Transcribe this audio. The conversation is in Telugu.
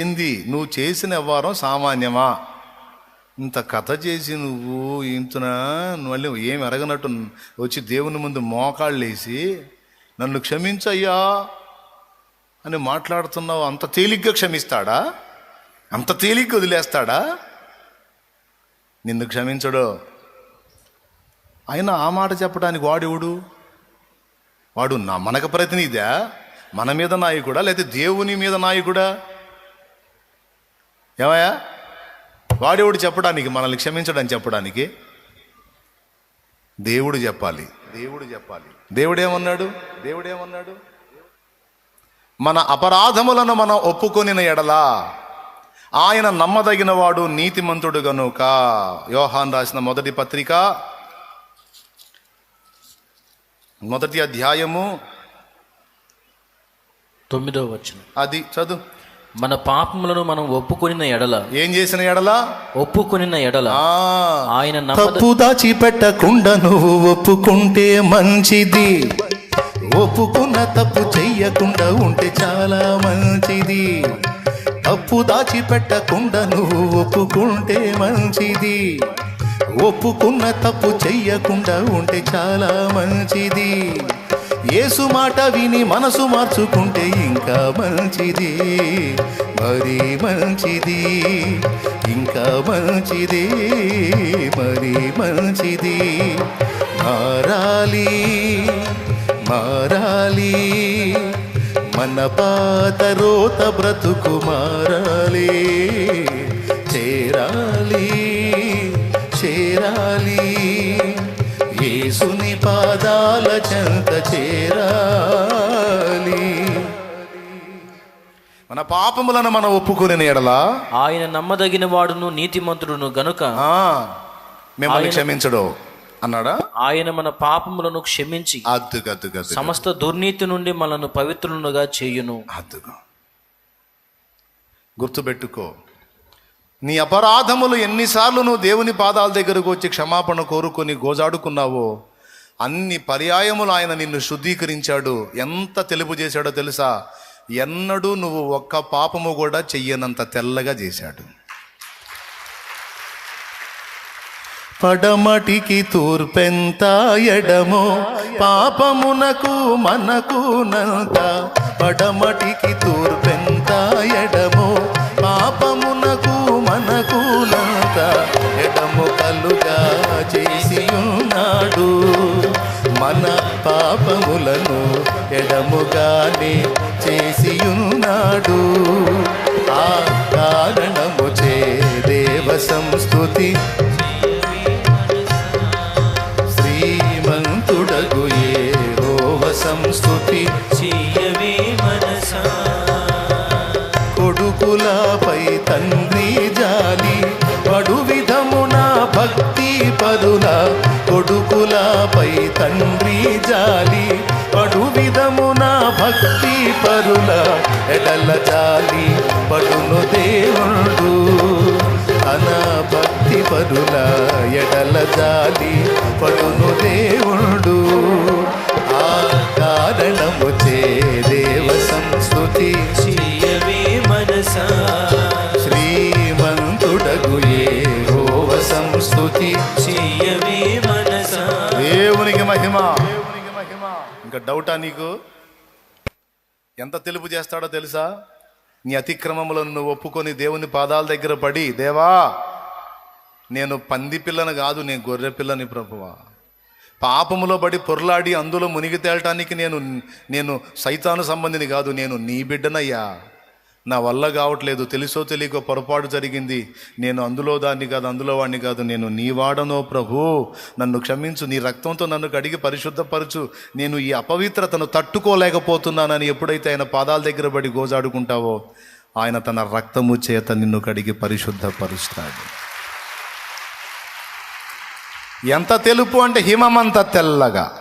ఏంది నువ్వు చేసిన వ్యవహారం సామాన్యమా? ఇంత కథ చేసి నువ్వు ఇంతనా మళ్ళీ ఏమి ఎరగనట్టు వచ్చి దేవుని ముందు మోకాళ్ళేసి నన్ను క్షమించయ్యా అని మాట్లాడుతున్నావు అంత తేలిగ్గా క్షమిస్తాడా? అంత తేలిగ్గా వదిలేస్తాడా? నిన్ను క్షమించడు. అయినా ఆ మాట చెప్పడానికి వాడెవడు వాడు నా మనక ప్రతినిధా? మన మీద నాయకుడా? లేకపోతే దేవుని మీద నాయకుడా? ఏమయ్యా? వాడెవడు చెప్పడానికి? మనల్ని క్షమించడని చెప్పడానికి? దేవుడు చెప్పాలి. దేవుడు చెప్పాలి. దేవుడేమన్నాడు? దేవుడేమన్నాడు? మన అపరాధములను మనం ఒప్పుకొనిన ఎడలా ఆయన నమ్మదగిన వాడు నీతిమంతుడు గనుక. యోహాన్ రాసిన మొదటి పత్రిక మొదటి అధ్యాయము. తొమ్మిదో వచనం. అది చదువు. మన పాపములను మనం ఒప్పుకొనిన ఎడల. ఏం చేసిన ఎడలా? ఒప్పుకొనిన ఎడల. ఆ, ఆయన తప్పు దాచిపెట్టకుండా నువ్వు ఒప్పుకుంటే మంచిది. ఒప్పుకున్న తప్పు చెయ్యకుండా ఉంటే చాలా మంచిది. తప్పు దాచిపెట్టకుండా నువ్వు ఒప్పుకుంటే మంచిది. ఒప్పుకున్న తప్పు చెయ్యకుండా ఉంటే చాలా మంచిది. యేసు మాట విని మనసు మార్చుకుంటే ఇంకా మంచిది. మరి మంచిది. ఇంకా మంచిది. మరి మంచిది. మారాలి మారాలి. మన పాత రోత బ్రతుకు మారాలి. పాదాల చెంత చేరాలి. మన పాపములను మనం ఒప్పుకునే ఎడలా? ఆయన నమ్మదగిన వాడును నీతిమంతుడును గనుక మిమ్మల్ని క్షమించడు. అన్నాడా? ఆయన మన పాపములను క్షమించి. సమస్త దుర్నీతి నుండి మనను పవిత్రులుగా చేయును. అద్దుగా గుర్తుపెట్టుకో. నీ అపరాధములు ఎన్నిసార్లు నువ్వు దేవుని పాదాల దగ్గరకు వచ్చి క్షమాపణ కోరుకొని గోజాడుకున్నావో అన్ని పర్యాయములు ఆయన నిన్ను శుద్ధీకరించాడు. ఎంత తెలుపు చేశాడో తెలుసా? ఎన్నడూ నువ్వు ఒక్క పాపము కూడా చెయ్యనంత తెల్లగా చేశాడు. పడమటికి తూర్పెంత ఎడమో పాపమునకు మనకు నంత పడమటికి తూర్పెంత ఎడమో పాపమునకు పాపములను ఎడముగానే చేసి ఉన్నాడు ఆ కారణము చే దేవ సంస్థుతి. శ్రీమంతుడగు ఏహోవ సంస్థుతి. చెయ్యవే మనసా. కొడుకులపై తండ్రి పరుల కొడుకులపై తండ్రి జాలి పడు విధమున భక్తి పరుల ఎడల జాలి పడును దేవుడు. తన భక్తి పరుల ఎడల జాలి పడును దేవుడు. ఆ కారణము చే దేవ సంస్కృతి చెయ్యవే మనసా. శ్రీమంతుడగు ఏహోవ సంస్థుతి చెయ్యవే మనసా. దేవునికి మహిమ. ఇంకా డౌటా నీకు? ఎంత తెలుపు చేస్తాడో తెలుసా? నీ అతిక్రమములను నువ్వు ఒప్పుకొని దేవుని పాదాల దగ్గర పడి దేవా నేను పంది పిల్లను కాదు నేను గొర్రె పిల్లని ప్రభువా. పాపములో పడి పొర్లాడి అందులో మునిగి తేలటానికి నేను నేను సైతాను సంబంధిని కాదు నేను నీ బిడ్డనయ్యా. నా వల్ల కావట్లేదు. తెలుసో తెలియకో పొరపాటు జరిగింది. నేను అందులో దాన్ని కాదు అందులో వాడిని కాదు. నేను నీ వాడనో ప్రభు. నన్ను క్షమించు. నీ రక్తంతో నన్ను కడిగి పరిశుద్ధపరచు. నేను ఈ అపవిత్రతను తట్టుకోలేకపోతున్నానని ఎప్పుడైతే ఆయన పాదాల దగ్గర పడి గోజాడుకుంటావో ఆయన తన రక్తము చేత నిన్ను కడిగి పరిశుద్ధపరుస్తాడు. ఎంత తెలుపు అంటే హిమమంత తెల్లగా.